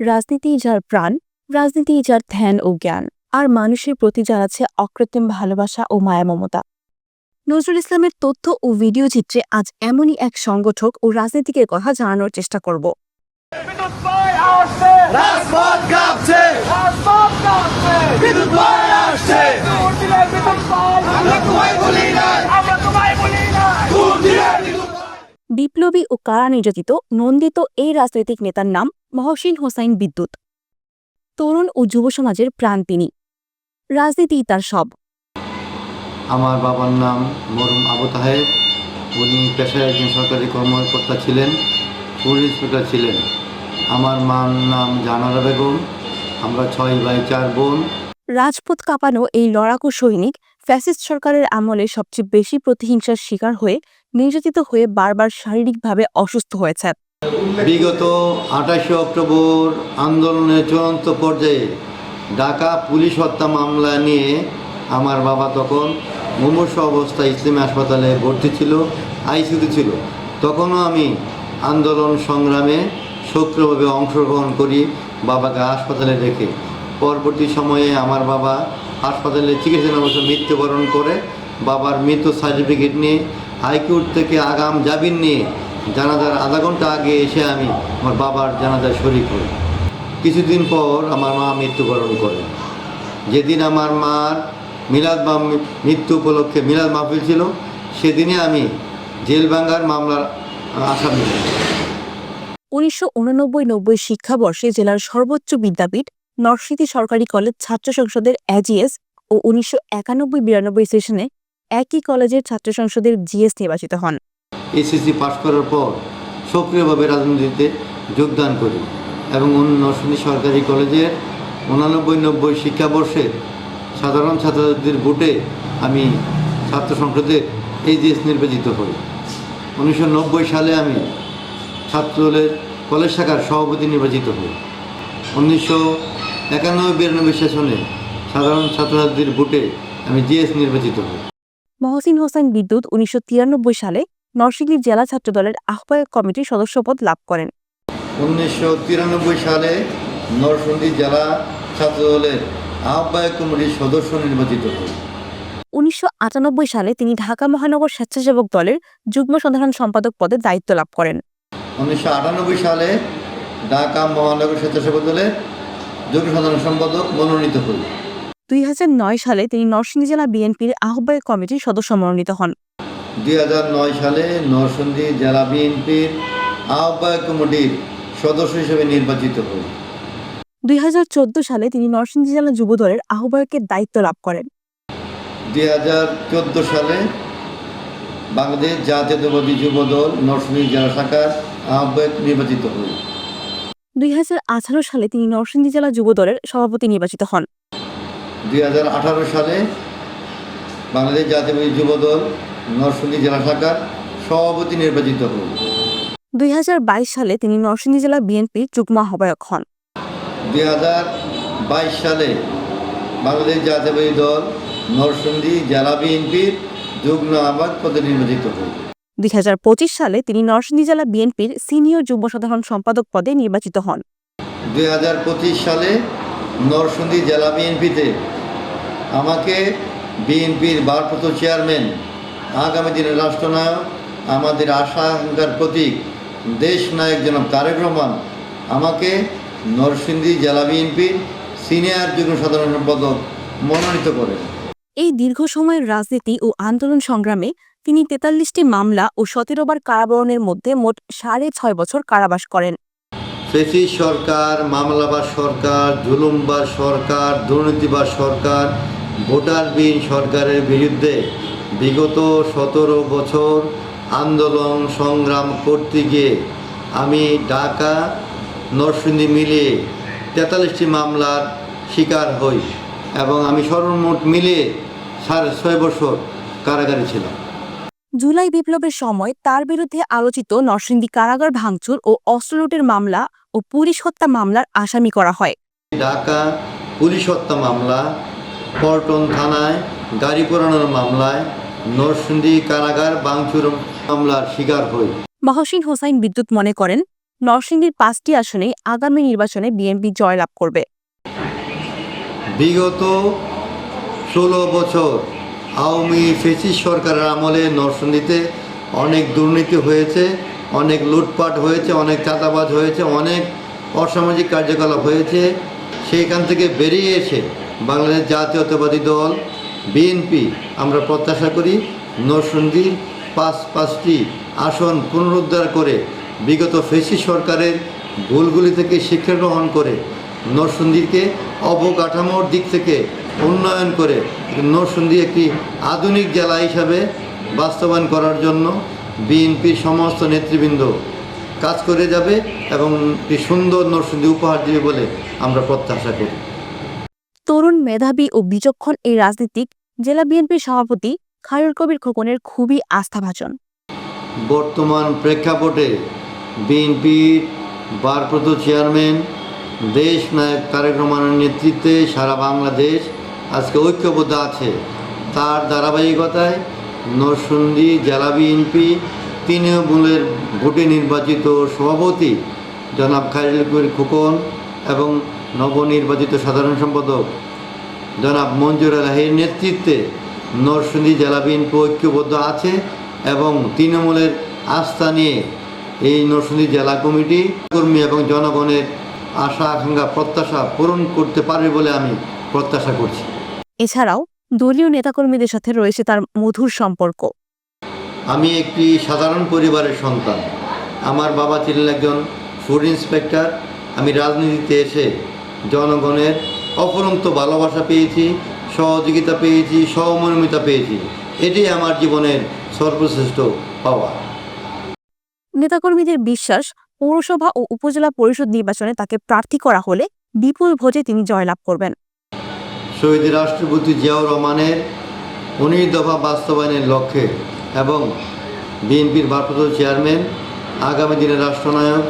রাজনীতি যার প্রাণ রাজনীতি যার ধ্যান ও জ্ঞান আর মানুষের প্রতি যার আছে অকৃত্রিম ভালোবাসা ও মায়া মমতা। নজরুল ইসলামের তথ্য ও ভিডিও চিত্রে আজ এমনই এক সংগঠক ও রাজনীতিকের কথা জানানোর চেষ্টা করব। রাজপথ কাঁপছে! রাজপথ কাঁপছে! বিদ্যুৎ আসছে! বিপ্লবী ও কারা নির্যাতিত নন্দিত এই রাজনৈতিক নেতার নাম মহসিন হোসাইন বিদ্যুৎ। তরুণ ও যুব সমাজের প্রাণ তিনি। রাজনীতিই তার সব। আমার বাবার নাম মরুম আবু তাহেব উনি পেশায় একজন সরকারি কর্মকর্তা ছিলেন পুলিশ ইন্সপেক্টর ছিলেন। আমার মার নাম জানারা বেগম। আমরা ছয় ভাই চার বোন। রাজপথ কাঁপানো এই লড়াকু সৈনিক ফ্যাসিস্ট সরকারের আমলে সবচেয়ে বেশি প্রতিহিংসার শিকার হয়ে নির্যাতিত হয়ে বারবার শারীরিকভাবে অসুস্থ হয়েছে। বিগত আঠাশে অক্টোবর আন্দোলনের চূড়ান্ত পর্যায়ে ঢাকা পুলিশ হত্যা মামলা নিয়ে আমার বাবা তখন মুমূর্ষ অবস্থায় ইসলামী হাসপাতালে ভর্তি ছিল আইসিউতে ছিল। তখনও আমি আন্দোলন সংগ্রামে সক্রিয়ভাবে অংশগ্রহণ করি, বাবাকে হাসপাতালে রেখে। পরবর্তী সময়ে আমার বাবা হাসপাতালে চিকিৎসা অবস্থা মৃত্যুবরণ করে, বাবার মৃত্যু সার্টিফিকেট নিয়ে হাইকোর্ট থেকে আগাম জামিন নিয়ে জানাজার আধা ঘণ্টা আগে এসে আমি আমার বাবার জানাজার শরিক হই কিছুদিন পর আমার মা মৃত্যুবরণ করে যেদিন আমার মার মিলাদ বা মৃত্যু উপলক্ষে মিলাদ মাহফিল ছিল, সেদিনে আমি জেল ভাঙ্গার মামলার আসামি। উনিশশো উননব্বই নব্বই শিক্ষাবর্ষে জেলার সর্বোচ্চ বিদ্যাপীঠ, নরসিংদী সরকারি কলেজ ছাত্র সংসদের অ্যাজিএস ও উনিশশো একানব্বই বিরানব্বই সেশনে একই কলেজের ছাত্র সংসদের জিএস নির্বাচিত হন। এসএসসি পাশ করার পর সক্রিয়ভাবে রাজনীতিতে যোগদান করি এবং নরসিংদী সরকারি কলেজের উনানব্বই নব্বই শিক্ষাবর্ষে সাধারণ ছাত্রছাত্রীদের ভোটে আমি ছাত্র সংসদের এইচডিএস নির্বাচিত হই। উনিশশো নব্বই সালে আমি ছাত্রদলের কলেজ শাখার সভাপতি নির্বাচিত হই। উনিশশো একানব্বই বিরানব্বই সেশনে সাধারণ ছাত্রছাত্রীদের ভোটে আমি জিএস নির্বাচিত হই। মহসিন হোসেন বিদ্যুৎ উনিশশো তিরানব্বই সালে নরসিংদী জেলা ছাত্রদলের আহ্বায়ক কমিটির সদস্যপদ লাভ করেন। উনিশশো তিরানব্বই সালে নরসিংদী জেলা ছাত্রদলের আহ্বায়ক কমিটির সদস্য নির্বাচিত হই উনিশশো সালে তিনি ঢাকা মহানগর স্বেচ্ছাসেবক দলের যুগ্ম সাধারণ সম্পাদক পদে দায়িত্ব লাভ করেন। উনিশশো আটানব্বই সালে ঢাকা মহানগর স্বেচ্ছাসেবক দলের যুগ্ম সাধারণ সম্পাদক মনোনীত হই দুই হাজার নয় সালে তিনি নরসিংদী জেলা বিএনপির আহ্বায়ক কমিটির সদস্য মনোনীত হন। দুই নয় সালে নরসিংদী জেলা বিএনপির আহ্বায়ক কমিটির সদস্য হিসেবে নির্বাচিত হই দুই সালে তিনি নরসিংদী জেলা যুব দলের আহ্বায়কের দায়িত্ব লাভ করেন। দুই হাজার চোদ্দ সালে বাংলাদেশ জাতীয়তাবাদী যুব দল নরসিংদী জেলা শাখার আহ্বায়ক নির্বাচিত হই দুই সালে তিনি নরসিংদী জেলা যুব দলের সভাপতি নির্বাচিত হন। দুই হাজার আঠারো সালে বাংলাদেশ জাতীয় যুব দল নরসিংদী জেলা শাখার সভাপতি নির্বাচিত হই দুই সালে তিনি নরসিংদী জেলা বিএনপির যুগ্ম আহ্বায়ক হন। দুই হাজার বাইশ সালে বাংলাদেশ জাতীয়বাদী দল নরসিংদী জেলা বিএনপির যুগ্ম আহ্বায়ক পদে নির্বাচিত হই দুই সালে তিনি নরসিংদী জেলা বিএনপির সিনিয়র যুগ্ম সাধারণ সম্পাদক পদে নির্বাচিত হন। দুই হাজার পঁচিশ সালে নরসিংদী জেলা বিএনপিতে আমাকে বিএনপির ভারপ্রাপ্ত চেয়ারম্যান আগামী দিনের রাষ্ট্রনায়ক আমাদের আশা আকাঙ্ক্ষার প্রতীক দেশ নায়ক জনাব তারেক রহমান আমাকে নরসিংদী জেলা বিএনপির সিনিয়র যুগ্ম সাধারণ সম্পাদক মনোনীত করেন। এই দীর্ঘ সময়ের রাজনীতি ও আন্দোলন সংগ্রামে তিনি তেতাল্লিশটি মামলা ও সতেরো বার কারাবরণের মধ্যে মোট সাড়ে ছয় বছর কারাবাস করেন। ফেসি সরকার মামলাবাদ সরকার জুলুমবাদ সরকার দুর্নীতিবাদ সরকার ভোটারবিহীন সরকারের বিরুদ্ধে বিগত সতেরো বছর আন্দোলন সংগ্রাম করতে গিয়ে আমি ঢাকা নরসিংদী মিলিয়ে তেতাল্লিশটি মামলার শিকার হই এবং আমি সর্বমোট মিলিয়ে সাড়ে ছয় বছর কারাগারে ছিলাম। জুলাই বিপ্লবের সময় তার বিরুদ্ধে আলোচিত নরসিংদী কারাগার ভাঙচুর ও অস্ত্র লুটের মামলা ও পুলিশ হত্যা মামলার আসামি করা হয়। ঢাকা পুলিশ হত্যা মামলা পল্টন থানায় গাড়ি পোড়ানোর মামলায় নরসিংদী কারাগার বাংচুর মামলার শিকার হই। মহসিন হোসাইন বিদ্যুৎ মনে করেন নরসিংদীর পাঁচটি আসনে আগামী নির্বাচনে বিএনপি জয়লাভ করবে। বিগত ষোলো বছর আওয়ামী ফেসিস সরকারের আমলে নরসিংদীতে অনেক দুর্নীতি হয়েছে অনেক লুটপাট হয়েছে অনেক চাঁদাবাজ হয়েছে অনেক অসামাজিক কার্যকলাপ হয়েছে। সেইখান থেকে বেরিয়ে এসে বাংলাদেশ জাতীয়তাবাদী দল বিএনপি আমরা প্রত্যাশা করি নরসিংদীর পাঁচ পাঁচটি আসন পুনরুদ্ধার করে বিগত ফেসি সরকারের ভুলগুলি থেকে শিক্ষা গ্রহণ করে নরসিংদীকে অবকাঠামোর দিক থেকে উন্নয়ন করে নরসিংদী একটি আধুনিক জেলা হিসাবে বাস্তবায়ন করার জন্য বিএনপির সমস্ত নেতৃবৃন্দ কাজ করে যাবে এবং একটি সুন্দর নরসিংদী উপহার দেবে বলে আমরা প্রত্যাশা করি। তরুণ মেধাবী ও বিচক্ষণ এই রাজনীতিক জেলা বিএনপির সভাপতি খায়রুল কবির খোকনের খুবই আস্থাভাজন। বর্তমান প্রেক্ষাপটে বিএনপির ভারপ্রাপ্ত চেয়ারম্যান, দেশ নায়ক তারেক রহমানের নেতৃত্বে সারা বাংলাদেশ আজকে ঐক্যবদ্ধ আছে। তার ধারাবাহিকতায় নরসিংদী জেলা বিএনপি তৃণমূলের ভোটে নির্বাচিত সভাপতি জনাব খাইরুল কবির খোকন এবং নবনির্বাচিত সাধারণ সম্পাদক জনাব মঞ্জুর আলাহির নেতৃত্বে নরসিংদী জেলা বিএনপি ঐক্যবদ্ধ আছে এবং তৃণমূলের আস্থা নিয়ে এই নরসিংদী জেলা কমিটি কর্মী এবং জনগণের আশা আকাঙ্ক্ষা প্রত্যাশা পূরণ করতে পারবে বলে আমি প্রত্যাশা করছি। এছাড়াও দলীয় নেতাকর্মীদের সাথে রয়েছে তার মধুর সম্পর্ক। আমি একটি সাধারণ পরিবারের সন্তান। আমার বাবা ছিলেন একজন ফুড ইন্সপেক্টর। আমি রাজনীতিতে এসে জনগণের অপরন্ত ভালোবাসা পেয়েছি সহযোগিতা পেয়েছি সহমর্মিতা পেয়েছি। এটি আমার জীবনের সর্বশ্রেষ্ঠ পাওয়া। নেতাকর্মীদের বিশ্বাস পৌরসভা ও উপজেলা পরিষদ নির্বাচনে তাকে প্রার্থী করা হলে বিপুল ভোটে তিনি জয়লাভ করবেন। শহীদ রাষ্ট্রপতি জিয়াউর রহমানের উনিশ দফা বাস্তবায়নের লক্ষ্যে এবং বিএনপির ভারপ্রাপ্ত চেয়ারম্যান আগামী দিনের রাষ্ট্রনায়ক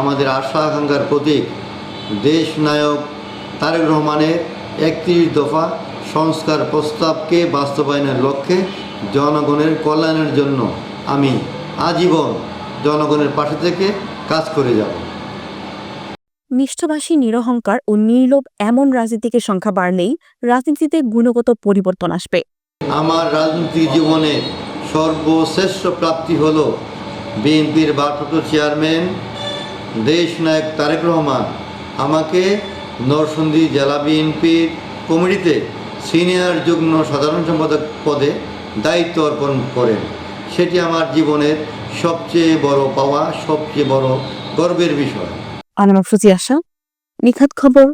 আমাদের আশা আকাঙ্ক্ষার প্রতীক দেশ নায়ক তারেক রহমানের একত্রিশ দফা সংস্কার প্রস্তাবকে বাস্তবায়নের লক্ষ্যে জনগণের কল্যাণের জন্য আমি আজীবন জনগণের পাশে থেকে কাজ করে যাব। নিষ্ঠভাষী নিরহংকার ও নির্লোভ এমন রাজনীতিকের সংখ্যা বাড়লেই রাজনীতিতে গুণগত পরিবর্তন আসবে। আমার রাজনৈতিক জীবনে সর্বশ্রেষ্ঠ প্রাপ্তি হল বিএনপির ভারপ্রাপ্ত চেয়ারম্যান দেশ নায়ক তারেক রহমান। আমাকে নরসিংদী জেলা বিএনপির কমিটিতে সিনিয়র যুগ্ম সাধারণ সম্পাদক পদে দায়িত্ব অর্পণ করেন। সেটি আমার জীবনের সবচেয়ে বড় পাওয়া, সবচেয়ে বড় গর্বের বিষয়। আনামা ফুজি আশা নিখাত খবর